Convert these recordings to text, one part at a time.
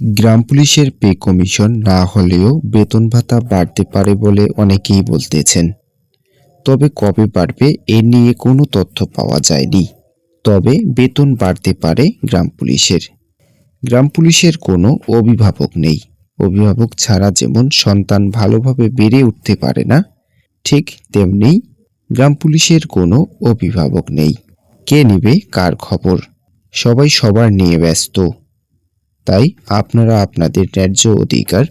গ্রাম পুলিশের pay commission না হলেও বেতন ভাতা বাড়তে পারে বলে অনেকেই বলতেছেন। তবে কবে বাড়বে এ নিয়ে কোনো তথ্য পাওয়া যায়নি। তবে বেতন বাড়তে পারে গ্রাম পুলিশের। গ্রাম পুলিশের কোনো অভিভাবক নেই। অভিভাবক ছাড়া যেমন সন্তান ভালোভাবে বেড়ে উঠতে পারে না, ঠিক তেমনি গ্রাম পুলিশের কোনো অভিভাবক নেই। কে নেবে, কার খবর? সবাই সবার নিয়ে ব্যস্ত। তাই আপনারা আপনাদের ন্যায্য অধিকার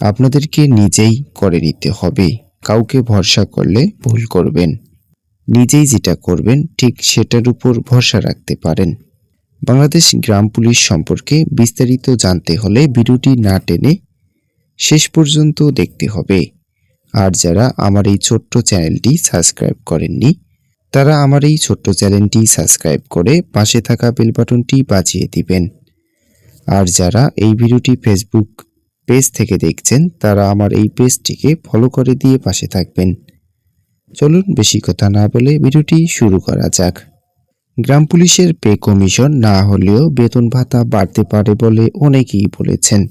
আপনাদেরকে নিজেই করে নিতে হবে। কাউকে ভরসা করলে ভুল করবেন। নিজেই যেটা করবেন, ঠিক সেটার উপর ভরসা রাখতে পারেন। বাংলাদেশ গ্রাম পুলিশ সম্পর্কে বিস্তারিত জানতে হলে ভিডিওটি না টেনে শেষ পর্যন্ত দেখতে হবে। আর যারা আমার এই ছোট্ট চ্যানেলটি সাবস্ক্রাইব করেননি, তারা আমার এই ছোট্ট চ্যানেলটি সাবস্ক্রাইব করে পাশে থাকা বেল বাটনটি বাজিয়ে দিবেন। আর যারা এই ভিডিওটি ফেসবুক পেজ থেকে দেখছেন, তারা আমার এই পেজটিকে ফলো করে দিয়ে পাশে থাকবেন। চলুন বেশি কথা না বলে ভিডিওটি শুরু করা যাক। গ্রাম পুলিশের পে কমিশন না হলেও বেতন ভাতা বাড়তে পারে বলে অনেকেই বলেছেন।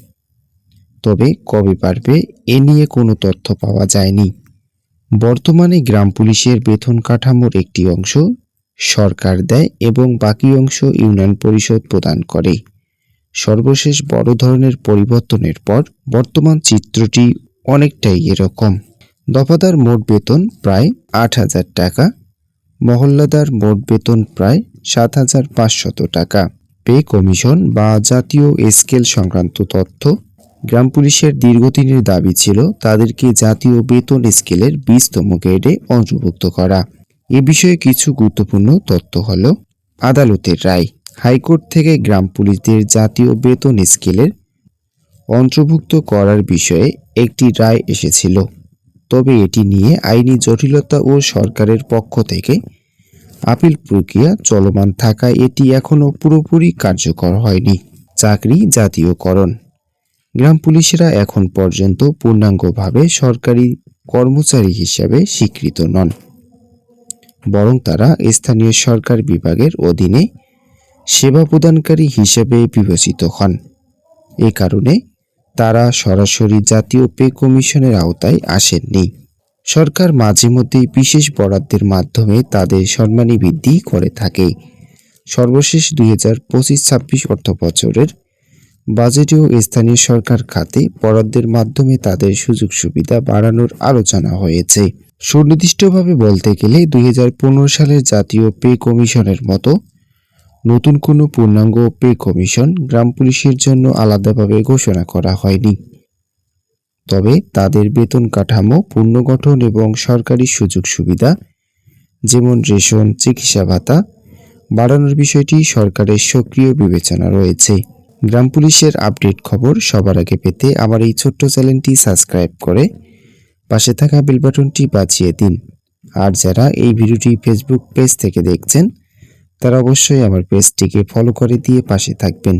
তবে কবে বাড়বে এ নিয়ে কোনো তথ্য পাওয়া যায়নি। বর্তমানে গ্রাম পুলিশের বেতন কাঠামোর একটি অংশ সরকার দেয় এবং বাকি অংশ ইউনিয়ন পরিষদ প্রদান করে। সর্বশেষ বড় ধরনের পরিবর্তনের পর বর্তমান চিত্রটি অনেকটাই এরকম। দফাদার মোট বেতন প্রায় আট হাজার টাকা, মহল্লাদার মোট বেতন প্রায় সাত হাজার পাঁচশত টাকা। পে কমিশন বা জাতীয় স্কেল সংক্রান্ত তথ্য গ্রাম পুলিশের দীর্ঘদিনের দাবি ছিল তাদেরকে জাতীয় বেতন স্কেলের বিশতম গ্রেডে অন্তর্ভুক্ত করা। এ বিষয়ে কিছু গুরুত্বপূর্ণ তথ্য হল আদালতের রায়। হাইকোর্ট থেকে গ্রাম পুলিশদের জাতীয় বেতন স্কেলের অন্তর্ভুক্ত করার বিষয়ে একটি রায় এসেছিল। তবে এটি নিয়ে আইনি জটিলতা ও সরকারের পক্ষ থেকে আপিল প্রক্রিয়া চলমান থাকায় এটি এখনও পুরোপুরি কার্যকর হয়নি। চাকরি জাতীয়করণ। গ্রাম পুলিশেরা এখন পর্যন্ত পূর্ণাঙ্গভাবে সরকারি কর্মচারী হিসাবে স্বীকৃত নন। বরং তারা স্থানীয় সরকার বিভাগের অধীনে সেবা প্রদানকারী হিসেবে বিবেচিত হন। এ কারণে তারা সরাসরি জাতীয় পে কমিশনের আওতায় আসেননি। সরকার মাঝে মধ্যেই বিশেষ বরাদ্দের মাধ্যমে তাদের সম্মানী বৃদ্ধি করে থাকে। সর্বশেষ দুই হাজার পঁচিশ ছাব্বিশ অর্থ বছরের বাজেটেও স্থানীয় সরকার খাতে বরাদ্দের মাধ্যমে তাদের সুযোগ সুবিধা বাড়ানোর আলোচনা হয়েছে। সুনির্দিষ্টভাবে বলতে গেলে দুই হাজার পনেরো সালের জাতীয় পে কমিশনের মতো নতুন কোনো পূর্ণাঙ্গ পে কমিশন গ্রাম পুলিশের জন্য আলাদাভাবে ঘোষণা করা হয়নি। তবে তাদের বেতন কাঠামো, পুনর্গঠন এবং সরকারি সুযোগ সুবিধা, যেমন রেশন, চিকিৎসা ভাতা, বাড়ানোর বিষয়টি সরকারের সক্রিয় বিবেচনা রয়েছে। গ্রাম পুলিশের আপডেট খবর সবার আগে পেতে আমার এই ছোট্ট চ্যানেলটি সাবস্ক্রাইব করে পাশে থাকা বেল বাটনটি দিন। আর যারা এই ভিডিওটি ফেসবুক পেজ থেকে দেখছেন তারা অবশ্যই আমার পেজটিকে ফলো করে দিয়ে পাশে থাকবেন।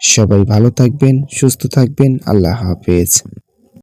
সবাই ভালো থাকবেন, সুস্থ থাকবেন, আল্লাহ হাফেজ।